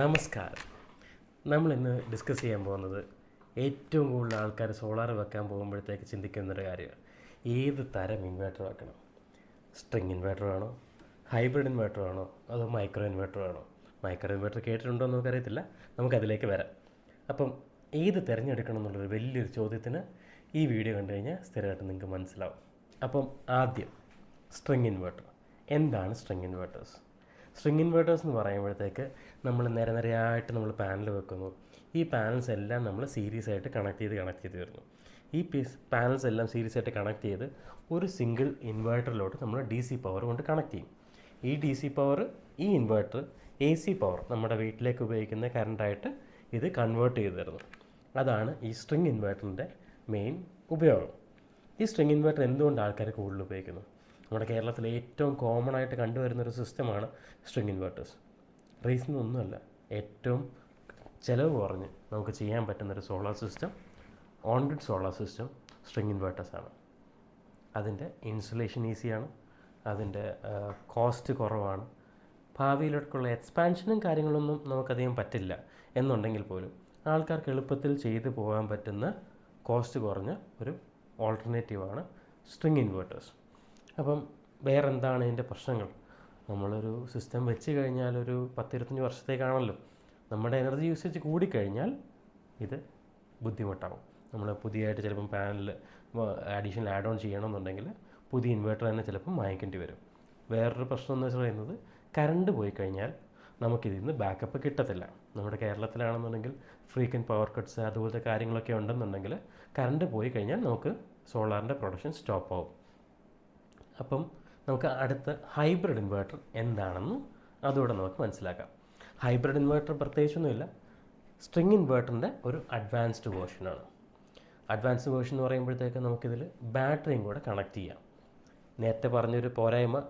നമസ്കാരം. നമ്മൾ ഇന്ന് ഡിസ്കസ് ചെയ്യാൻ പോകുന്നത് ഏറ്റവും കൂടുതൽ ആൾക്കാർ സോളാർ വെക്കാൻ പോകുമ്പോഴത്തേക്ക് ചിന്തിക്കുന്നൊരു കാര്യമാണ്. ഏത് തരം ഇൻവേർട്ടർ വെക്കണം? സ്ട്രിങ് ഇൻവേർട്ടർ വേണോ? ഹൈബ്രിഡ് ഇൻവേർട്ടർ വേണോ? അതോ മൈക്രോ ഇൻവേർട്ടർ വേണോ? മൈക്രോ ഇൻവേർട്ടർ കേട്ടിട്ടുണ്ടോ എന്ന് നമുക്കറിയത്തില്ല. നമുക്കതിലേക്ക് വരാം. അപ്പം ഏത് തിരഞ്ഞെടുക്കണം എന്നുള്ളൊരു വലിയൊരു ചോദ്യത്തിന് ഈ വീഡിയോ കണ്ടു കഴിഞ്ഞാൽ സ്ഥിരമായിട്ട് നിങ്ങൾക്ക് മനസ്സിലാവും. അപ്പം ആദ്യം സ്ട്രിങ് ഇൻവേർട്ടർ എന്താണ് സ്ട്രിങ് ഇൻവേർട്ടേഴ്സ് സ്ട്രിങ് ഇൻവേർട്ടേഴ്സ് എന്ന് പറയുമ്പോഴത്തേക്ക് നമ്മൾ നിര നിരയായിട്ട് നമ്മൾ പാനൽ വെക്കുന്നു. ഈ പാനൽസ് എല്ലാം നമ്മൾ സീരീസ് ആയിട്ട് കണക്ട് ചെയ്ത് കണക്ട് ചെയ്ത് വരുന്നു. ഈ പീസ് പാനൽസ് എല്ലാം സീരീസ് ആയിട്ട് കണക്ട് ചെയ്ത് ഒരു സിംഗിൾ ഇൻവേർട്ടറിലോട്ട് നമ്മൾ ഡി സി പവർ കൊണ്ട് കണക്ട് ചെയ്യും. ഈ ഡി സി പവർ ഈ ഇൻവേർട്ടർ എ സി പവർ നമ്മുടെ വീട്ടിലേക്ക് ഉപയോഗിക്കുന്ന കറണ്ടായിട്ട് ഇത് കൺവേർട്ട് ചെയ്ത് തരുന്നു. അതാണ് ഈ സ്ട്രിങ് ഇൻവേർട്ടറിന്റെ മെയിൻ ഉപയോഗം. ഈ സ്ട്രിങ് ഇൻവേർട്ടർ എന്തുകൊണ്ട് ആൾക്കാർ കൂടുതൽ ഉപയോഗിക്കുന്നു? നമ്മുടെ കേരളത്തിൽ ഏറ്റവും കോമൺ ആയിട്ട് കണ്ടുവരുന്ന ഒരു സിസ്റ്റമാണ് സ്ട്രിങ് ഇൻവേർട്ടേഴ്സ് റീസൺ ഒന്നുമല്ല. ഏറ്റവും ചിലവ് കുറഞ്ഞ് നമുക്ക് ചെയ്യാൻ പറ്റുന്നൊരു solar system on grid solar system string inverters ആണ്. അതിന്റെ ഇൻസുലേഷൻ ഈസിയാണ് അതിന്റെ കോസ്റ്റ് കുറവാണ്. ഭാവിയിലേക്കുള്ള എക്സ്പാൻഷനും കാര്യങ്ങളൊന്നും നമുക്കധികം പറ്റില്ല. എന്നുണ്ടെങ്കിൽ പോലും ആൾക്കാർക്ക് എളുപ്പത്തിൽ ചെയ്തു പോകാൻ പറ്റുന്ന കോസ്റ്റ് കുറഞ്ഞ ഒരു ഓൾട്ടർനേറ്റീവാണ് സ്ട്രിങ് ഇൻവേർട്ടേഴ്സ് അപ്പം വേറെ എന്താണ് ഇതിന്റെ പ്രശ്നങ്ങൾ? നമ്മളൊരു സിസ്റ്റം വെച്ച് കഴിഞ്ഞാൽ ഒരു പത്തിരുപത്തഞ്ച് വർഷത്തേക്കാണല്ലോ. നമ്മുടെ എനർജി യൂസേജ് കൂടിക്കഴിഞ്ഞാൽ ഇത് ബുദ്ധിമുട്ടാവും. നമ്മൾ പുതിയതായിട്ട് ചിലപ്പം പാനലിൽ അഡീഷണൽ ആഡ് ഓൺ ചെയ്യണമെന്നുണ്ടെങ്കിൽ പുതിയ ഇൻവേർട്ടർ തന്നെ ചിലപ്പം വാങ്ങിക്കേണ്ടി വരും. വേറൊരു പ്രശ്നം എന്ന് പറയുന്നത് കറണ്ട് പോയി കഴിഞ്ഞാൽ നമുക്കിതിൽ നിന്ന് ബാക്കപ്പ് കിട്ടത്തില്ല. നമ്മുടെ കേരളത്തിലാണെന്നുണ്ടെങ്കിൽ ഫ്രീക്വന്റ് പവർ കട്ട്സ് അതുപോലത്തെ കാര്യങ്ങളൊക്കെ ഉണ്ടെന്നുണ്ടെങ്കിൽ കറണ്ട് പോയി കഴിഞ്ഞാൽ നമുക്ക് സോളാറിന്റെ പ്രൊഡക്ഷൻ സ്റ്റോപ്പ് ആവും. അപ്പം നമുക്ക് അടുത്ത ഹൈബ്രിഡ് ഇൻവേർട്ടർ എന്താണെന്ന് അതോടെ നമുക്ക് മനസ്സിലാക്കാം. ഹൈബ്രിഡ് ഇൻവേർട്ടർ പ്രത്യേകിച്ചൊന്നുമില്ല. സ്ട്രിങ് ഇൻവേർട്ടറിന്റെ ഒരു അഡ്വാൻസ്ഡ് വേർഷനാണ് അഡ്വാൻസ്ഡ് വേർഷൻ എന്ന് പറയുമ്പോഴത്തേക്ക് നമുക്കിതിൽ ബാറ്ററിയും കൂടെ കണക്ട് ചെയ്യാം. നേരത്തെ പറഞ്ഞൊരു പോരായ്മ.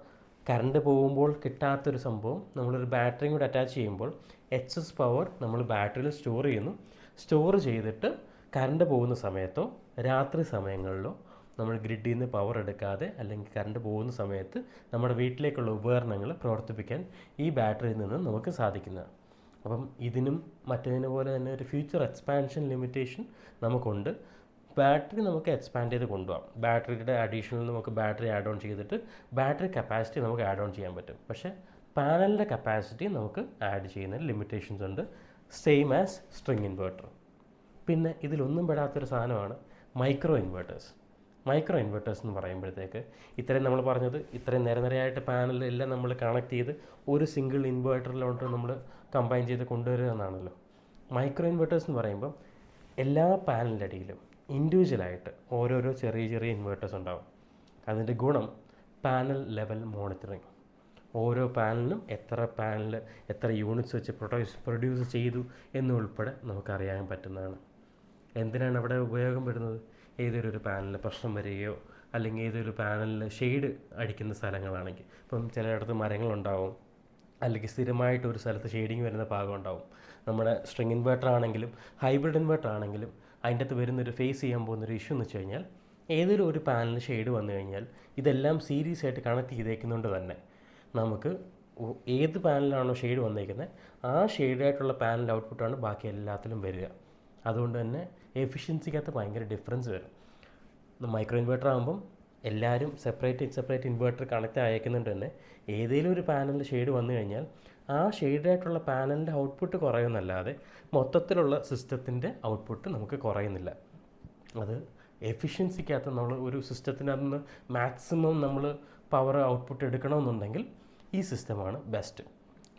കറണ്ട് പോകുമ്പോൾ കിട്ടാത്തൊരു സംഭവം. നമ്മളൊരു ബാറ്ററിയും കൂടെ അറ്റാച്ച് ചെയ്യുമ്പോൾ എക്സസ് പവർ നമ്മൾ ബാറ്ററിയിൽ സ്റ്റോർ ചെയ്യുന്നു. സ്റ്റോർ ചെയ്തിട്ട് കറണ്ട് പോകുന്ന സമയത്തോ രാത്രി സമയങ്ങളിലോ നമ്മൾ ഗ്രിഡിൽ നിന്ന് പവർ എടുക്കാതെ അല്ലെങ്കിൽ കറണ്ട് പോകുന്ന സമയത്ത് നമ്മുടെ വീട്ടിലേക്കുള്ള ഉപകരണങ്ങൾ പ്രവർത്തിപ്പിക്കാൻ ഈ ബാറ്ററിയിൽ നിന്ന് നമുക്ക് സാധിക്കുന്നതാണ് അപ്പം ഇതിനും മറ്റേതിനെ പോലെ തന്നെ ഒരു ഫ്യൂച്ചർ എക്സ്പാൻഷൻ ലിമിറ്റേഷൻ നമുക്കുണ്ട്. ബാറ്ററി നമുക്ക് എക്സ്പാൻഡ് ചെയ്ത് കൊണ്ടുപോകാം. ബാറ്ററിയുടെ അഡീഷണൽ നമുക്ക് ബാറ്ററി ആഡ് ഓൺ ചെയ്തിട്ട് ബാറ്ററി കപ്പാസിറ്റി നമുക്ക് ആഡ് ഓൺ ചെയ്യാൻ പറ്റും. പക്ഷേ പാനലിന്റെ കപ്പാസിറ്റി നമുക്ക് ആഡ് ചെയ്യുന്ന ലിമിറ്റേഷൻസ് ഉണ്ട്. സെയിം ആസ് സ്ട്രിങ് ഇൻവേർട്ടർ പിന്നെ ഇതിലൊന്നും പെടാത്തൊരു സാധനമാണ് മൈക്രോ ഇൻവേർട്ടേഴ്സ് മൈക്രോ ഇൻവെർട്ടേഴ്സ് എന്ന് പറയുമ്പോഴത്തേക്ക് ഇത്രയും നമ്മൾ പറഞ്ഞത് ഇത്രയും നിരനിരയായിട്ട് പാനലെല്ലാം നമ്മൾ കണക്ട് ചെയ്ത് ഒരു സിംഗിൾ ഇൻവേർട്ടറിലോട്ട് നമ്മൾ കമ്പൈൻ ചെയ്ത് കൊണ്ടുവരിക എന്നാണല്ലോ. മൈക്രോ ഇൻവെർട്ടേഴ്സ് എന്ന് പറയുമ്പോൾ എല്ലാ പാനലിന്റെ അടിയിലും ഇൻഡിവിജ്വലായിട്ട് ഓരോരോ ചെറിയ ചെറിയ ഇൻവേർട്ടേഴ്സ് ഉണ്ടാവും. അതിന്റെ ഗുണം പാനൽ ലെവൽ മോണിറ്ററിങ് ഓരോ പാനലിനും എത്ര പാനൽ എത്ര യൂണിറ്റ്സ് വെച്ച് പ്രൊഡ്യൂസ് പ്രൊഡ്യൂസ് ചെയ്തു എന്നുൾപ്പെടെ നമുക്കറിയാൻ പറ്റുന്നതാണ്. എന്തിനാണ് അവിടെ ഉപയോഗം വരുന്നത് ഏതൊരു ഒരു പാനലിൽ പ്രശ്നം വരികയോ അല്ലെങ്കിൽ ഏതൊരു പാനലിൽ ഷെയ്ഡ് അടിക്കുന്ന സ്ഥലങ്ങളാണെങ്കിൽ ഇപ്പം ചിലയിടത്ത് മരങ്ങളുണ്ടാവും അല്ലെങ്കിൽ സ്ഥിരമായിട്ട് ഒരു സ്ഥലത്ത് ഷെയ്ഡിങ് വരുന്ന ഭാഗം ഉണ്ടാവും നമ്മുടെ സ്ട്രിങ് ഇൻവേർട്ടർ ആണെങ്കിലും ഹൈബ്രിഡ് ഇൻവേർട്ടർ ആണെങ്കിലും അതിന്റെ അകത്ത് വരുന്നൊരു ഫേസ് ചെയ്യാൻ പോകുന്നൊരു ഇഷ്യൂ എന്ന് വെച്ച് കഴിഞ്ഞാൽ ഏതൊരു ഒരു പാനലിൽ ഷെയ്ഡ് വന്നു കഴിഞ്ഞാൽ ഇതെല്ലാം സീരീസ് ആയിട്ട് കണക്ട് ചെയ്തേക്കുന്നതുകൊണ്ട് തന്നെ നമുക്ക് ഏത് പാനലാണോ ഷെയ്ഡ് വന്നേക്കുന്നത് ആ ഷെയ്ഡായിട്ടുള്ള പാനൽ ഔട്ട്പുട്ടാണ് ബാക്കി എല്ലാത്തിലും വരിക. അതുകൊണ്ട് തന്നെ എഫിഷ്യൻസിക്കകത്ത് ഭയങ്കര ഡിഫറൻസ് വരും. മൈക്രോ ഇൻവേർട്ടർ ആകുമ്പം എല്ലാവരും സെപ്പറേറ്റ് സെപ്പറേറ്റ് ഇൻവേർട്ടർ കണക്റ്റ് അയക്കുന്നുണ്ട് തന്നെ. ഏതെങ്കിലും ഒരു പാനലിന്റെ ഷെയ്ഡ് വന്നു കഴിഞ്ഞാൽ ആ ഷെയ്ഡായിട്ടുള്ള പാനലിന്റെ ഔട്ട്പുട്ട് കുറയുന്നല്ലാതെ മൊത്തത്തിലുള്ള സിസ്റ്റത്തിന്റെ ഔട്ട്പുട്ട് നമുക്ക് കുറയുന്നില്ല. അത് എഫിഷ്യൻസിക്കകത്ത് നമ്മൾ ഒരു സിസ്റ്റത്തിനകത്ത് നിന്ന് മാക്സിമം നമ്മൾ പവർ ഔട്ട്പുട്ട് എടുക്കണമെന്നുണ്ടെങ്കിൽ ഈ സിസ്റ്റമാണ് ബെസ്റ്റ്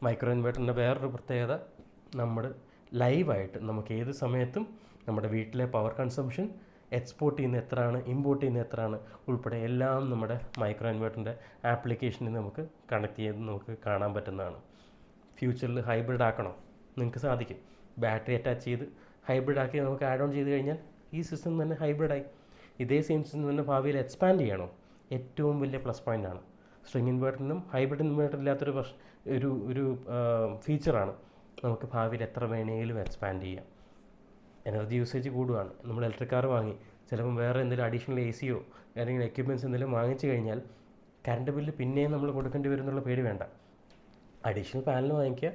മൈക്രോ ഇൻവേർട്ടറിന്റെ വേറൊരു പ്രത്യേകത നമ്മൾ ലൈവായിട്ട് നമുക്ക് ഏത് സമയത്തും നമ്മുടെ വീട്ടിലെ പവർ കൺസംഷൻ എക്സ്പോർട്ട് ചെയ്യുന്ന എത്രയാണ് ഇമ്പോർട്ട് ചെയ്യുന്ന എത്രയാണ് ഉൾപ്പെടെ എല്ലാം നമ്മുടെ മൈക്രോ ഇൻവേർട്ടറിന്റെ ആപ്ലിക്കേഷനിൽ നമുക്ക് കണക്ട് ചെയ്ത് നമുക്ക് കാണാൻ പറ്റുന്നതാണ്. ഫ്യൂച്ചറിൽ ഹൈബ്രിഡ് ആക്കണം? നിങ്ങൾക്ക് സാധിക്കും. ബാറ്ററി അറ്റാച്ച് ചെയ്ത് ഹൈബ്രിഡ് ആക്കി നമുക്ക് ആഡ് ഓൺ ചെയ്ത് കഴിഞ്ഞാൽ ഈ സിസ്റ്റം തന്നെ ഹൈബ്രിഡായി ഇതേ സെയിം സിസ്റ്റം തന്നെ ഭാവിയിൽ എക്സ്പാൻഡ് ചെയ്യണോ? ഏറ്റവും വലിയ പ്ലസ് പോയിന്റ് ആണ്. സ്ട്രിങ് ഇൻവേർട്ടറിനും ഹൈബ്രിഡ് ഇൻവേർട്ടർ ഇല്ലാത്തൊരു ഒരു ഒരു ഫീച്ചറാണ് നമുക്ക് ഭാവിയിൽ എത്ര വേണമെങ്കിലും എക്സ്പാൻഡ് ചെയ്യാം. എനർജി യൂസേജ് കൂടുകയാണ് നമ്മൾ ഇലക്ട്രിക് കാർ വാങ്ങി ചിലപ്പം വേറെ എന്തെങ്കിലും അഡീഷണൽ എ സിയോ അല്ലെങ്കിൽ എക്യുപ്മെന്റ്സ് എന്തെങ്കിലും വാങ്ങിച്ചു കഴിഞ്ഞാൽ കറണ്ട് ബില്ല് പിന്നെയും നമ്മൾ കൊടുക്കേണ്ടി വരും എന്നുള്ള പേടി വേണ്ട. അഡീഷണൽ പാനൽ വാങ്ങിക്കുക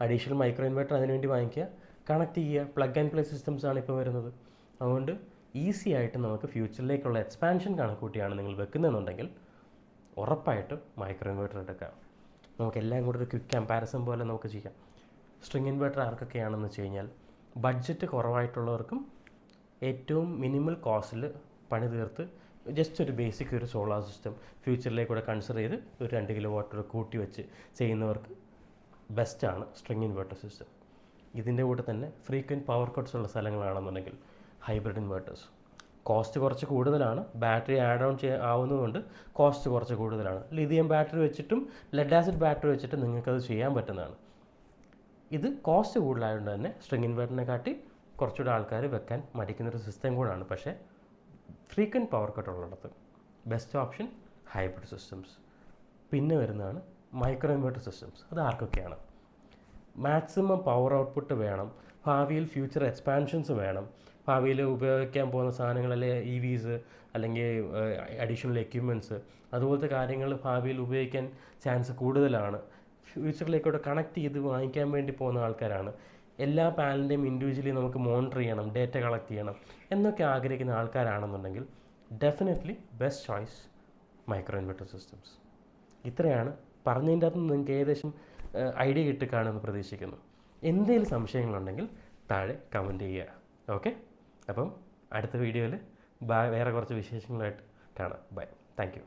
അഡീഷണൽ മൈക്രോ ഇൻവെർട്ടർ അതിനുവേണ്ടി വാങ്ങിക്കുക കണക്ട് ചെയ്യുക പ്ലഗ് ആൻഡ് പ്ലേ സിസ്റ്റംസ് ആണ് ഇപ്പോൾ വരുന്നത്. അതുകൊണ്ട് ഈസി ആയിട്ട് നമുക്ക് ഫ്യൂച്ചറിലേക്കുള്ള എക്സ്പാൻഷൻ കണക്കൂട്ടിയാണ് നിങ്ങൾ വെക്കുന്നതെന്നുണ്ടെങ്കിൽ ഉറപ്പായിട്ടും മൈക്രോ ഇൻവെർട്ടർ എടുക്കാം. നമുക്ക് എല്ലാം കൂടെ ഒരു ക്വിക്ക് കമ്പാരിസൺ പോലെ നമുക്ക് ചെയ്യാം. സ്ട്രിങ് ഇൻവെർട്ടർ ആർക്കൊക്കെയാണെന്ന് വെച്ച് കഴിഞ്ഞാൽ ബഡ്ജറ്റ് കുറവായിട്ടുള്ളവർക്കും ഏറ്റവും മിനിമൽ കോസ്റ്റിൽ പണി തീർത്ത് ജസ്റ്റ് ഒരു ബേസിക് ഒരു സോളാർ സിസ്റ്റം ഫ്യൂച്ചറിലേക്കൂടെ കൺസിഡർ ചെയ്ത് ഒരു രണ്ട് കിലോ വാട്ടർ കൂട്ടി വെച്ച് ചെയ്യുന്നവർക്ക് ബെസ്റ്റാണ് സ്ട്രിങ് ഇൻവെർട്ടർ സിസ്റ്റം ഇതിന്റെ കൂടെ തന്നെ ഫ്രീക്വന്റ് പവർ കട്ട്സ് ഉള്ള സ്ഥലങ്ങളാണെന്നുണ്ടെങ്കിൽ ഹൈബ്രിഡ് ഇൻവെർട്ടേഴ്സ് കോസ്റ്റ് കുറച്ച് കൂടുതലാണ് ബാറ്ററി ആഡ് ഓൺ ചെയ്യാൻ ആവുന്നതുകൊണ്ട് കോസ്റ്റ് കുറച്ച് കൂടുതലാണ്. ലിഥിയം ബാറ്ററി വെച്ചിട്ടും ലെഡ് ആസിഡ് ബാറ്ററി വെച്ചിട്ടും നിങ്ങൾക്കത് ചെയ്യാൻ പറ്റുന്നതാണ്. ഇത് കോസ്റ്റ് കൂടുതലായതുകൊണ്ട് തന്നെ സ്ട്രിങ് ഇൻവേർട്ടറിനെ കാട്ടി കുറച്ചുകൂടെ ആൾക്കാർ വെക്കാൻ മടിക്കുന്നൊരു സിസ്റ്റം കൂടാണ്. പക്ഷേ ഫ്രീക്വന്റ് പവർ കട്ട് ഉള്ളിടത്ത് ബെസ്റ്റ് ഓപ്ഷൻ ഹൈബ്രിഡ് സിസ്റ്റംസ് പിന്നെ വരുന്നതാണ് മൈക്രോ ഇൻവേർട്ടർ സിസ്റ്റംസ് അത് ആർക്കൊക്കെയാണ്? മാക്സിമം പവർ ഔട്ട്പുട്ട് വേണം. ഭാവിയിൽ ഫ്യൂച്ചർ എക്സ്പാൻഷൻസ് വേണം. ഭാവിയിൽ ഉപയോഗിക്കാൻ പോകുന്ന സാധനങ്ങൾ അല്ലെങ്കിൽ ഇ വിസ് അല്ലെങ്കിൽ അഡീഷണൽ എക്യുപ്മെന്റ്സ് അതുപോലത്തെ കാര്യങ്ങൾ ഭാവിയിൽ ഉപയോഗിക്കാൻ ചാൻസ് കൂടുതലാണ്. ഫ്യൂച്ചറിലേക്കൂടെ കണക്ട് ചെയ്ത് വാങ്ങിക്കാൻ വേണ്ടി പോകുന്ന ആൾക്കാരാണ്. എല്ലാ പാനലിന്റെയും ഇൻഡിവിജ്വലി നമുക്ക് മോണിറ്റർ ചെയ്യണം ഡേറ്റ കളക്ട് ചെയ്യണം എന്നൊക്കെ ആഗ്രഹിക്കുന്ന ആൾക്കാരാണെന്നുണ്ടെങ്കിൽ definitely best choice micro inverter systems ഇത്രയാണ്. പറഞ്ഞതിന്റെ അകത്ത് നിങ്ങൾക്ക് ഏകദേശം ഐഡിയ കിട്ടിക്കാണെന്ന് പ്രതീക്ഷിക്കുന്നു. എന്തെങ്കിലും സംശയങ്ങളുണ്ടെങ്കിൽ താഴെ കമന്റ് ചെയ്യുക. ഓക്കെ അപ്പം അടുത്ത വീഡിയോയിൽ വേറെ കുറച്ച് വിശേഷങ്ങളായിട്ട് കാണാം. Bye thank